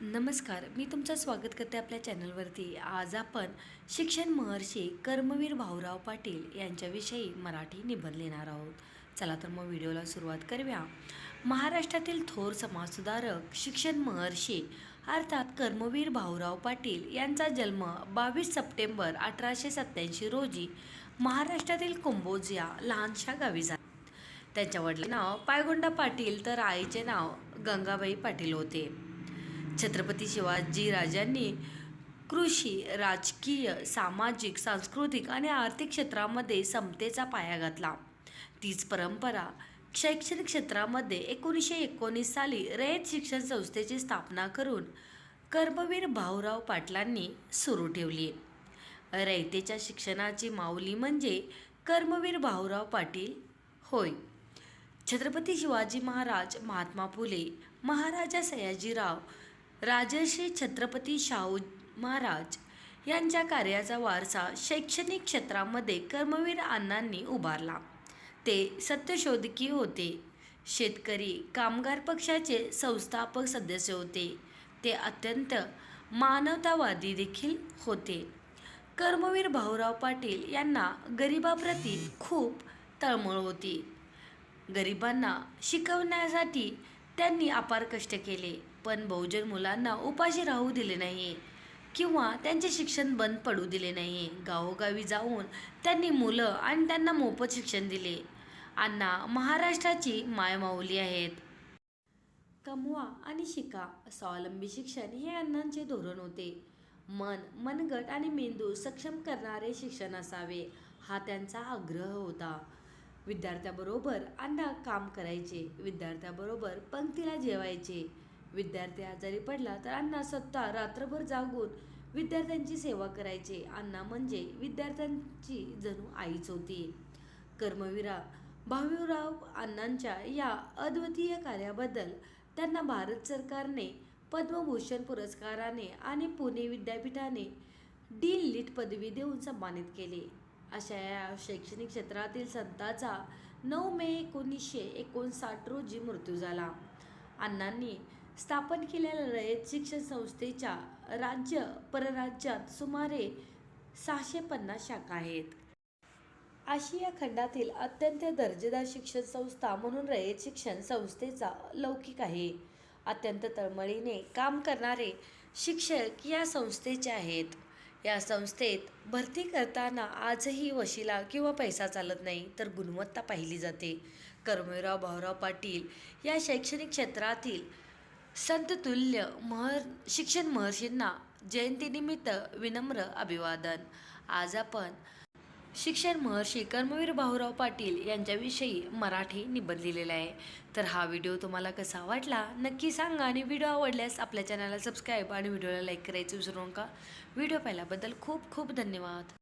नमस्कार मी तुमचं स्वागत करते आपल्या चॅनलवरती. आज आपण शिक्षण महर्षी कर्मवीर भाऊराव पाटील यांच्याविषयी मराठी निबंध लिहिणार आहोत. चला तर मग व्हिडिओला सुरुवात करूया. महाराष्ट्रातील थोर समाजसुधारक शिक्षण महर्षी अर्थात कर्मवीर भाऊराव पाटील यांचा जन्म बावीस सप्टेंबर अठराशे सत्त्याऐंशी रोजी महाराष्ट्रातील कुंभोज या लहानशा गावी झाला. त्यांच्या वडिलांचे नाव पायगोंडा पाटील तर आईचे नाव गंगाबाई पाटील होते. छत्रपती शिवाजी राजांनी कृषी राजकीय सामाजिक सांस्कृतिक आणि आर्थिक क्षेत्रामध्ये समतेचा पाया घातला. तीच परंपरा शैक्षणिक क्षेत्रामध्ये एकोणीसशे एकोणीस साली रयत शिक्षण संस्थेची स्थापना करून कर्मवीर भाऊराव पाटलांनी सुरू ठेवली. रयतेच्या शिक्षणाची माऊली म्हणजे कर्मवीर भाऊराव पाटील होय. छत्रपती शिवाजी महाराज महात्मा फुले महाराजा सयाजीराव राजर्षी छत्रपती शाहू महाराज यांच्या कार्याचा वारसा शैक्षणिक क्षेत्रामध्ये कर्मवीर अण्णांनी उभारला. ते सत्यशोधकी होते. शेतकरी कामगार पक्षाचे संस्थापक सदस्य होते. ते अत्यंत मानवतावादी देखील होते. कर्मवीर भाऊराव पाटील यांना गरिबाप्रती खूप तळमळ होती. गरिबांना शिकवण्यासाठी त्यांनी अपार कष्ट केले पण बहुजन मुलांना उपाशी राहू दिले नाही किंवा त्यांचे शिक्षण बंद पडू दिले नाही. गावोगावी जाऊन त्यांनी मुलं आणि त्यांना मोफत शिक्षण दिले. अण्णा महाराष्ट्राची मायमाऊली आहेत. कमवा आणि शिका स्वावलंबी शिक्षण हे अण्णांचे धोरण होते. मन मनगट आणि मेंदू सक्षम करणारे शिक्षण असावे हा त्यांचा आग्रह होता. विद्यार्थ्याबरोबर अण्णा काम करायचे विद्यार्थ्याबरोबर पंक्तीला जेवायचे. विद्यार्थी आजारी पडला तर अण्णा स्वतः रात्रभर जागून विद्यार्थ्यांची सेवा करायचे. अण्णा म्हणजे विद्यार्थ्यांची जणू आईच होती. कर्मवीरा भाऊराव अण्णांच्या या अद्वितीय कार्याबद्दल त्यांना भारत सरकारने पद्मभूषण पुरस्काराने आणि पुणे विद्यापीठाने डी लिट पदवी देऊन सन्मानित केले. अशा या शैक्षणिक क्षेत्रातील संताचा नऊ मे एकोणीसशे एकोणसाठ रोजी मृत्यू झाला. अण्णांनी स्थापन केलेल्या रयत शिक्षण संस्थेच्या राज्य परराज्यात सुमारे सहाशे पन्नास शाखा आहेत. आशिया खंडातील अत्यंत दर्जेदार शिक्षण संस्था म्हणून रयत शिक्षण संस्थेचा लौकिक आहे. अत्यंत तळमळीने काम करणारे शिक्षक या संस्थेचे आहेत. या संस्थेत भरती करताना आजही वशिला किंवा पैसा चालत नाही तर गुणवत्ता पाहिली जाते. कर्मवीराव भाऊराव पाटील या शैक्षणिक क्षेत्रातील संततुल्य महर शिक्षण महर्षींना जयंतीनिमित्त विनम्र अभिवादन. आज आपण शिक्षण महर्षी कर्मवीर भाऊराव पाटील यांच्याविषयी मराठी निबंध लिहिलेला आहे. तर हा व्हिडिओ तुम्हाला कसा वाटला नक्की सांगा आणि व्हिडिओ आवडल्यास आपल्या चॅनलला सबस्क्राईब आणि व्हिडिओला लाईक करायचं विसरू नका. व्हिडिओ पाहिल्याबद्दल खूप खूप धन्यवाद.